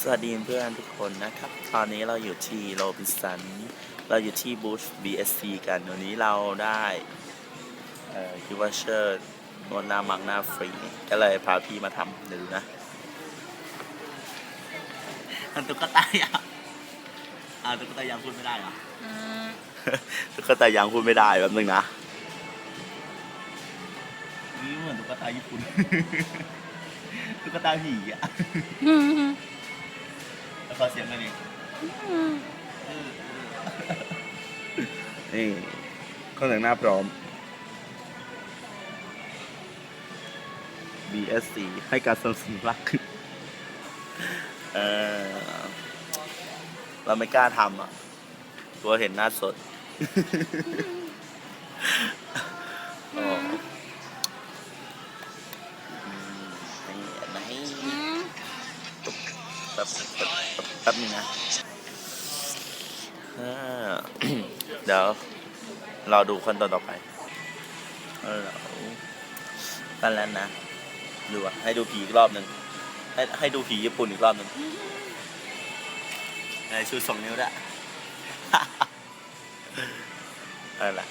สวัสดีเพื่อนทุกคนนะครับ ตอนนี้เราอยู่ที่โรบินสัน เราอยู่ที่บูธ BSC กันวันนี้เราได้เอ่อคิววเชอร์นวดหน้ามังหน้าฟรี ก็เลยพาพี่มาทำเดี๋ยวดูนะอันตุ๊กตายางอ่าตุ๊กตายางพูดไม่ได้เหรออืมตุ๊กตายางพูดไม่ได้แบบนึงนะ นี่เหมือนตุ๊กตาญี่ปุ่น ตุ๊กตาผีอะ อืมแล้ว ขอเสียงหน่อยดิอืมนี่เครื่องแต่งหน้าพร้อม BSC ให้การสนับสนุนมากขึ้นเออเราไม่กล้าทำอะกลัวเห็นหน้าสดโอ้อืมนี่เห็นไหมอืมแป๊บแป๊บแป๊บ แป๊บนึงนะอ่าเดี๋ยวรอดูขั้นตอนต่อไปเออนั่นแล้วนะ ดูอะ ให้ดูผีอีกรอบหนึ่งให้ให้ดูผีญี่ปุ่นอีกรอบหนึ่งในชูสองนิ้วด้วยนั่นแหละ